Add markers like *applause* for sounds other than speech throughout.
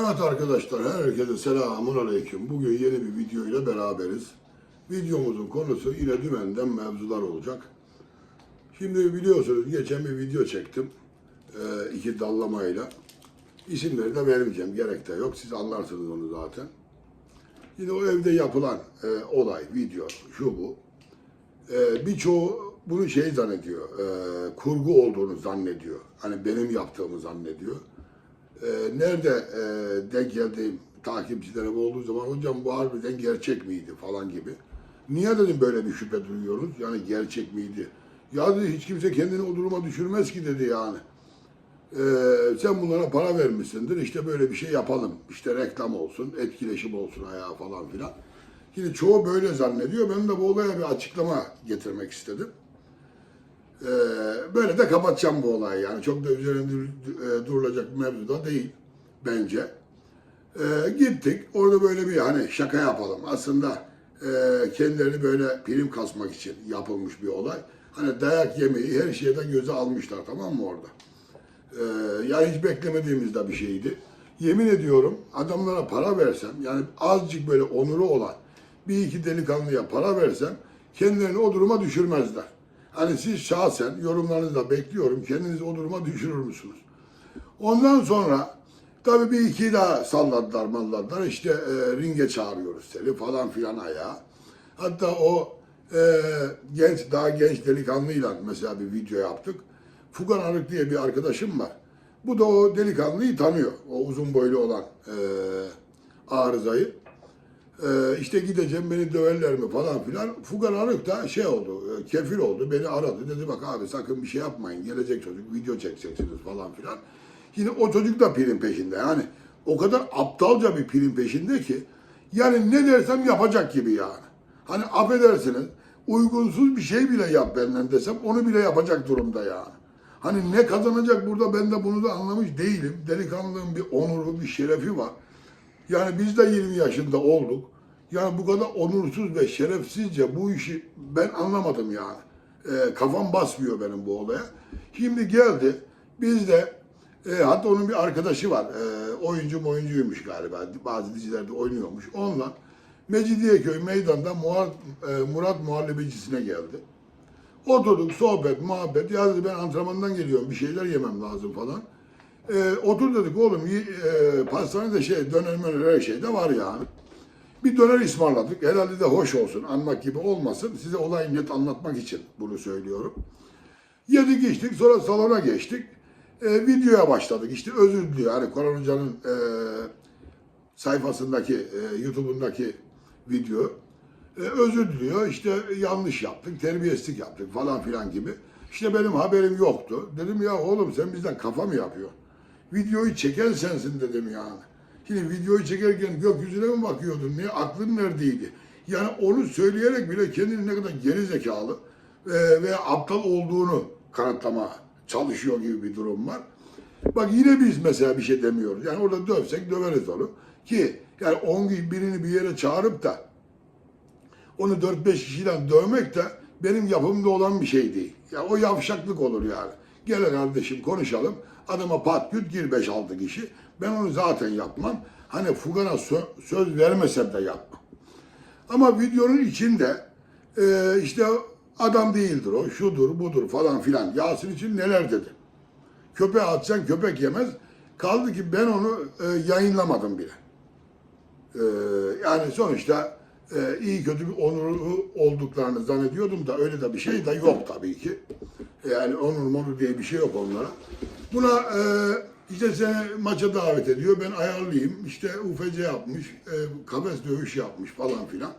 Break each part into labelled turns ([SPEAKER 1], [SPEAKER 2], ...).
[SPEAKER 1] Evet arkadaşlar, herkese selamun aleyküm. Bugün yeni bir video ile beraberiz. Videomuzun konusu yine dümenden mevzular olacak. Şimdi biliyorsunuz geçen bir video çektim. Ee, iki dallamayla. İsimleri de vermeyeceğim, gerek de yok. Siz anlarsınız onu zaten. Yine o evde yapılan e, olay, video, şu bu. Ee, birçoğu bunu şey zannediyor, e, kurgu olduğunu zannediyor. Hani benim yaptığımı zannediyor. Ee, nerede e, denk geldiğim takipçilerim olduğu zaman hocam bu harbiden gerçek miydi falan gibi. Niye dedim böyle bir şüphe duyuyoruz? Yani gerçek miydi? Ya dedi hiç kimse kendini o duruma düşürmez ki dedi yani. Ee, sen bunlara para vermişsindir işte böyle bir şey yapalım. İşte reklam olsun, etkileşim olsun ayağa falan filan. Şimdi çoğu böyle zannediyor. Ben de bu olaya bir açıklama getirmek istedim. Ee, böyle de kapatacağım bu olayı yani. Çok da üzerinde e, durulacak mevzu da değil bence. Ee, gittik. Orada böyle bir hani şaka yapalım. Aslında e, kendilerini böyle prim kasmak için yapılmış bir olay. Hani dayak yemeyi her şeyden göze almışlar tamam mı orada? Ee, yani hiç beklemediğimiz de bir şeydi. Yemin ediyorum adamlara para versem yani azıcık böyle onuru olan bir iki delikanlıya para versem kendilerini o duruma düşürmezler. Hani siz şahsen yorumlarınızda bekliyorum kendinizi o duruma düşürür müsünüz? Ondan sonra tabii bir iki daha salladılar malladılar işte e, ringe çağırıyoruz seni falan filan ayağa. Hatta o e, genç daha genç delikanlıyla mesela bir video yaptık. Fugan Arık diye bir arkadaşım var. Bu da o delikanlıyı tanıyor. O uzun boylu olan e, arızayı. E, işte gideceğim beni döverler mi falan filan. Fugan Arık da şey oldu, e, kefil oldu. Beni aradı. Dedi bak abi sakın bir şey yapmayın. Gelecek çocuk video çekeceksiniz falan filan. Yine o çocuk da prim peşinde. Yani o kadar aptalca bir prim peşinde ki yani ne dersem yapacak gibi yani. Hani affedersiniz uygunsuz bir şey bile yap benden desem onu bile yapacak durumda yani. Hani ne kazanacak burada ben de bunu da anlamış değilim. Delikanlılığın bir onuru, bir şerefi var. Yani biz de 20 yaşında olduk. Yani bu kadar onursuz ve şerefsizce bu işi ben anlamadım yani. Ee, kafam basmıyor benim bu olaya. Şimdi geldi. Biz de e, hatta onun bir arkadaşı var. E, oyuncu oyuncuymuş galiba. Bazı dizilerde oynuyormuş. Onunla Mecidiyeköy meydanda Murat, e, Murat Muhallebicisine geldi. Oturduk sohbet, muhabbet. Ya dedi ben antrenmandan geliyorum bir şeyler yemem lazım falan. E, otur dedik oğlum e, pastanede şey döner şey de var yani. Bir döner ısmarladık. Herhalde de hoş olsun. Anmak gibi olmasın. Size olayı net anlatmak için bunu söylüyorum. Yedik içtik sonra salona geçtik. E, videoya başladık. İşte özür diliyor. Hani Koran Hoca'nın e, sayfasındaki, e, YouTube'undaki video. E, özür diliyor. İşte yanlış yaptık, terbiyesizlik yaptık falan filan gibi. İşte benim haberim yoktu. Dedim ya oğlum sen bizden kafa mı yapıyorsun? Videoyu çeken sensin dedim yani. Şimdi videoyu çekerken gökyüzüne mi bakıyordun? Ne aklın neredeydi? Yani onu söyleyerek bile kendini ne kadar geri zekalı e, ve aptal olduğunu kanıtlama çalışıyor gibi bir durum var. Bak yine biz mesela bir şey demiyoruz. Yani orada dövsek döveriz onu. Ki yani 10 gün birini bir yere çağırıp da onu 4-5 kişiden dövmek de benim yapımda olan bir şey değil. Ya o yavşaklık olur yani. Gel kardeşim konuşalım. Adama pat küt gir 5-6 kişi. Ben onu zaten yapmam. Hani Fugan'a sö- söz vermesem de yapmam. Ama videonun içinde e, işte adam değildir o, şudur, budur falan filan. Yasin için neler dedi. Köpeğe atsan köpek yemez. Kaldı ki ben onu e, yayınlamadım bile. E, yani sonuçta e, iyi kötü bir onuru olduklarını zannediyordum da öyle de bir şey de yok tabii ki. Yani onur monur diye bir şey yok onlara. Buna e, işte seni maça davet ediyor. Ben ayarlayayım. İşte UFC yapmış, e, kafes dövüş yapmış falan filan.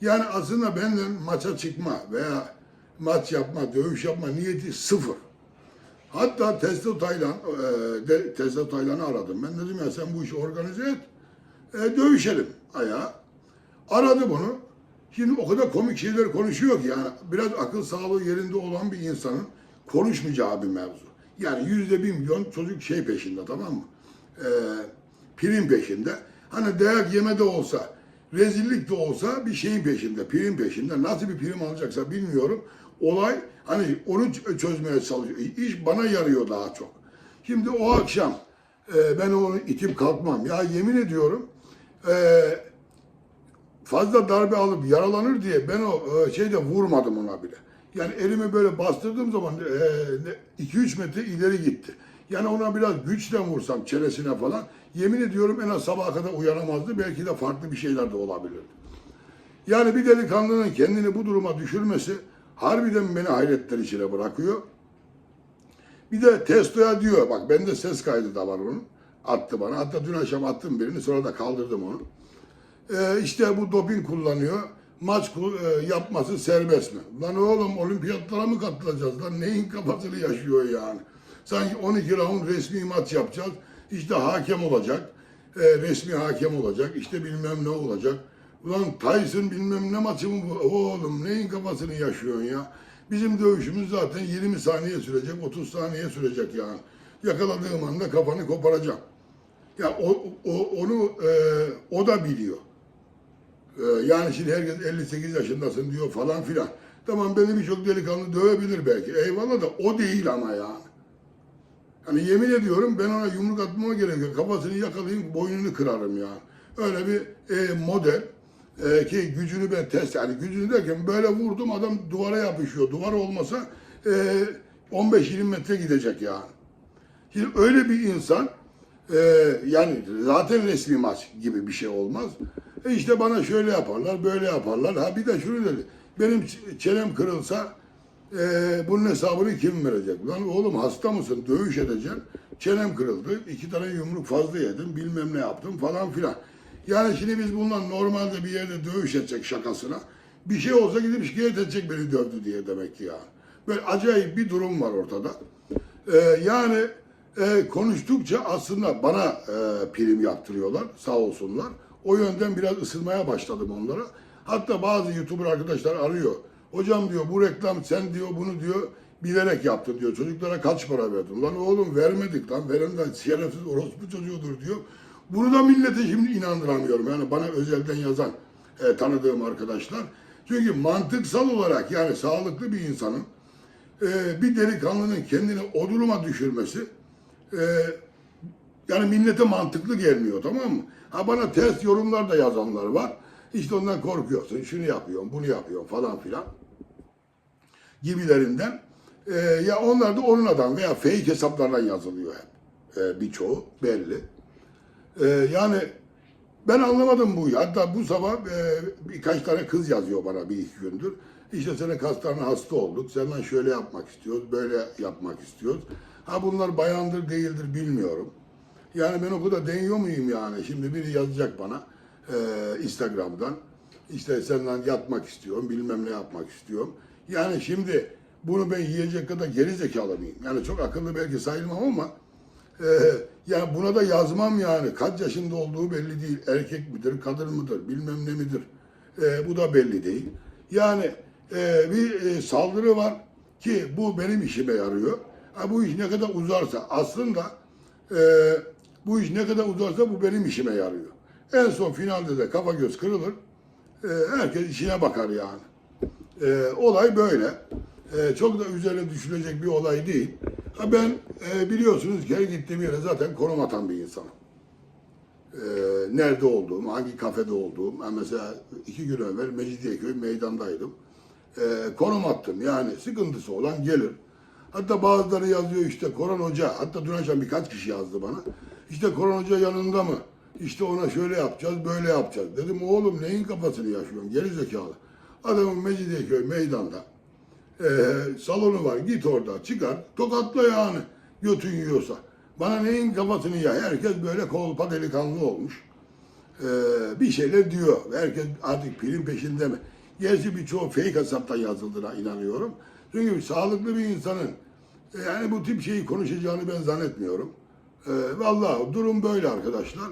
[SPEAKER 1] Yani aslında benden maça çıkma veya maç yapma, dövüş yapma niyeti sıfır. Hatta Tesla Taylan, e, Tesla Taylan'ı aradım. Ben dedim ya sen bu işi organize et. E, dövüşelim ayağa. Aradı bunu. Şimdi o kadar komik şeyler konuşuyor ki yani biraz akıl sağlığı yerinde olan bir insanın konuşmayacağı bir mevzu. Yani yüzde bir milyon çocuk şey peşinde tamam mı? E, prim peşinde. Hani dayak yeme de olsa, rezillik de olsa bir şeyin peşinde, prim peşinde. Nasıl bir prim alacaksa bilmiyorum. Olay hani onu çözmeye çalışıyor. İş bana yarıyor daha çok. Şimdi o akşam e, ben onu itip kalkmam. Ya yemin ediyorum e, fazla darbe alıp yaralanır diye ben o e, şeyde vurmadım ona bile. Yani elimi böyle bastırdığım zaman 2-3 metre ileri gitti. Yani ona biraz güçle vursam çenesine falan yemin ediyorum en az sabaha kadar uyanamazdı. Belki de farklı bir şeyler de olabilirdi. Yani bir delikanlının kendini bu duruma düşürmesi harbiden beni hayretler içine bırakıyor. Bir de testoya diyor, bak bende ses kaydı da var onun. Attı bana. Hatta dün akşam attım birini sonra da kaldırdım onu. Ee, işte bu doping kullanıyor. Maç e, yapması serbest mi? Lan oğlum olimpiyatlara mı katılacağız lan? Neyin kafasını yaşıyor yani? Sanki 12 round resmi maç yapacağız. İşte hakem olacak. e, resmi hakem olacak. İşte bilmem ne olacak. Ulan Tyson bilmem ne maçı mı bu? Oğlum neyin kafasını yaşıyorsun ya? Bizim dövüşümüz zaten 20 saniye sürecek, 30 saniye sürecek yani. Yakaladığım anda kafanı koparacağım. Ya o, o onu e, o da biliyor. E, yani şimdi herkes 58 yaşındasın diyor falan filan. Tamam beni birçok delikanlı dövebilir belki. Eyvallah da o değil ama yani. Hani yemin ediyorum ben ona yumruk atmama gerek yok. Kafasını yakalayayım boynunu kırarım yani. Öyle bir e, model e, ki gücünü ben test yani gücünü derken böyle vurdum adam duvara yapışıyor. Duvar olmasa e, 15-20 metre gidecek yani. Şimdi öyle bir insan e, yani zaten resmi maç gibi bir şey olmaz. E işte bana şöyle yaparlar, böyle yaparlar. Ha bir de şunu dedi. Benim çenem kırılsa e, bunun hesabını kim verecek? Lan oğlum hasta mısın? Dövüş edeceksin. Çenem kırıldı. iki tane yumruk fazla yedim. Bilmem ne yaptım falan filan. Yani şimdi biz bundan normalde bir yerde dövüş edecek şakasına. Bir şey olsa gidip şikayet edecek beni dövdü diye demek ki yani. Böyle acayip bir durum var ortada. Ee, yani e, konuştukça aslında bana e, prim yaptırıyorlar sağ olsunlar. O yönden biraz ısınmaya başladım onlara. Hatta bazı YouTuber arkadaşlar arıyor. Hocam diyor bu reklam sen diyor bunu diyor bilerek yaptın diyor. Çocuklara kaç para verdin? Lan oğlum vermedik lan. Veren de şerefsiz orospu çocuğudur diyor. Bunu da millete şimdi inandıramıyorum. Yani bana özelden yazan e, tanıdığım arkadaşlar. Çünkü mantıksal olarak yani sağlıklı bir insanın e, bir delikanlının kendini o duruma düşürmesi e, yani millete mantıklı gelmiyor tamam mı? Ha bana ters yorumlar da yazanlar var. İşte ondan korkuyorsun, şunu yapıyorsun, bunu yapıyorsun falan filan gibilerinden. E, ya onlar da onun adam veya fake hesaplardan yazılıyor hep. E, birçoğu belli. E, yani ben anlamadım bu. Hatta bu sabah e, birkaç tane kız yazıyor bana bir iki gündür. İşte senin kaslarına hasta olduk. Senden şöyle yapmak istiyoruz, böyle yapmak istiyoruz. Ha bunlar bayandır değildir bilmiyorum. Yani ben o kadar deniyor muyum yani? Şimdi biri yazacak bana e, Instagram'dan. İşte senden yatmak istiyorum, bilmem ne yapmak istiyorum. Yani şimdi bunu ben yiyecek kadar geri zekalı mıyım? Yani çok akıllı belki sayılmam ama ee, yani buna da yazmam yani. Kaç yaşında olduğu belli değil. Erkek midir, kadın mıdır, bilmem ne midir. Ee, bu da belli değil. Yani e, bir e, saldırı var ki bu benim işime yarıyor. Ha, bu iş ne kadar uzarsa aslında e, bu iş ne kadar uzarsa bu benim işime yarıyor. En son finalde de kafa göz kırılır. E, herkes işine bakar yani. E, olay böyle. E, çok da üzerine düşünecek bir olay değil. Ben e, biliyorsunuz ki her gittiğim yere zaten konum atan bir insanım. Nerede olduğum, hangi kafede olduğum. Ben mesela iki gün evvel Mecidiyeköy meydandaydım. Konum attım yani sıkıntısı olan gelir. Hatta bazıları yazıyor işte Koran Hoca, hatta dün akşam birkaç kişi yazdı bana. İşte Koran Hoca yanında mı? İşte ona şöyle yapacağız, böyle yapacağız. Dedim oğlum neyin kafasını yaşıyorsun? Geri zekalı. Adamın Mecidiyeköy meydanda. Ee, salonu var git orada çıkar tokatla yani götün yiyorsa. Bana neyin kafasını ya herkes böyle kolpa delikanlı olmuş. Ee, bir şeyler diyor. Herkes artık pilin peşinde mi? Gerçi birçoğu fake hesaptan yazıldığına inanıyorum. Çünkü sağlıklı bir insanın e, yani bu tip şeyi konuşacağını ben zannetmiyorum. Ee, vallahi durum böyle arkadaşlar.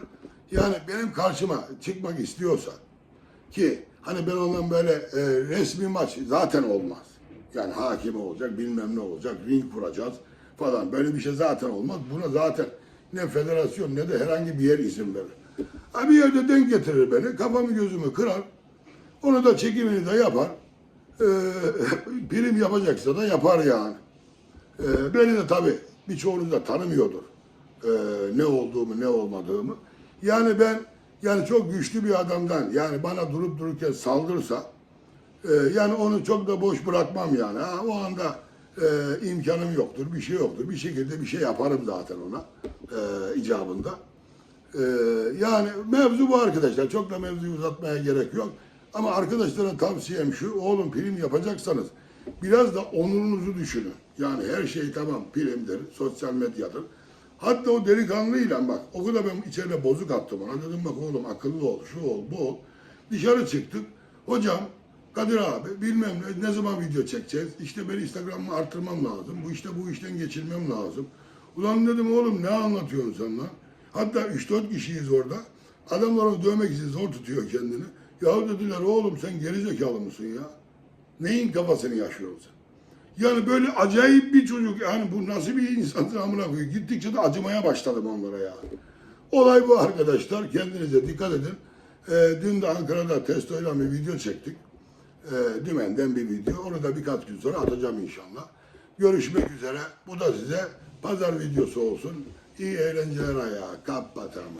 [SPEAKER 1] Yani benim karşıma çıkmak istiyorsa ki hani ben ondan böyle e, resmi maç zaten olmaz. Yani hakim olacak, bilmem ne olacak, ring kuracağız falan. Böyle bir şey zaten olmaz. Buna zaten ne federasyon ne de herhangi bir yer izin verir. Ha bir yerde denk getirir beni, kafamı gözümü kırar. Onu da çekimini de yapar. Ee, *laughs* prim yapacaksa da yapar yani. Ee, beni de tabii birçoğunuz da tanımıyordur. E, ne olduğumu ne olmadığımı. Yani ben yani çok güçlü bir adamdan yani bana durup dururken saldırsa e, yani onu çok da boş bırakmam yani. Ha, o anda e, imkanım yoktur, bir şey yoktur. Bir şekilde bir şey yaparım zaten ona e, icabında. E, yani mevzu bu arkadaşlar. Çok da mevzuyu uzatmaya gerek yok. Ama arkadaşlara tavsiyem şu, oğlum prim yapacaksanız biraz da onurunuzu düşünün. Yani her şey tamam primdir, sosyal medyadır. Hatta o delikanlıyla bak o kadar ben içeride bozuk attım ona. Dedim bak oğlum akıllı ol, şu ol, bu ol. Dışarı çıktık. Hocam Kadir abi bilmem ne, ne zaman video çekeceğiz? İşte ben Instagram'ı artırmam lazım. Bu işte bu işten geçirmem lazım. Ulan dedim oğlum ne anlatıyorsun sen lan? Hatta 3-4 kişiyiz orada. Adamlar onu dövmek için zor tutuyor kendini. Ya dediler oğlum sen gerizekalı mısın ya? Neyin kafasını yaşıyorsun sen? Yani böyle acayip bir çocuk. Yani bu nasıl bir insansın *laughs* amına koyayım. Gittikçe de acımaya başladım onlara ya. Olay bu arkadaşlar. Kendinize dikkat edin. Ee, dün de Ankara'da testoyla bir video çektik. Ee, dümenden bir video. Onu da birkaç gün sonra atacağım inşallah. Görüşmek üzere. Bu da size pazar videosu olsun. İyi eğlenceler ayağı. Kapatalım.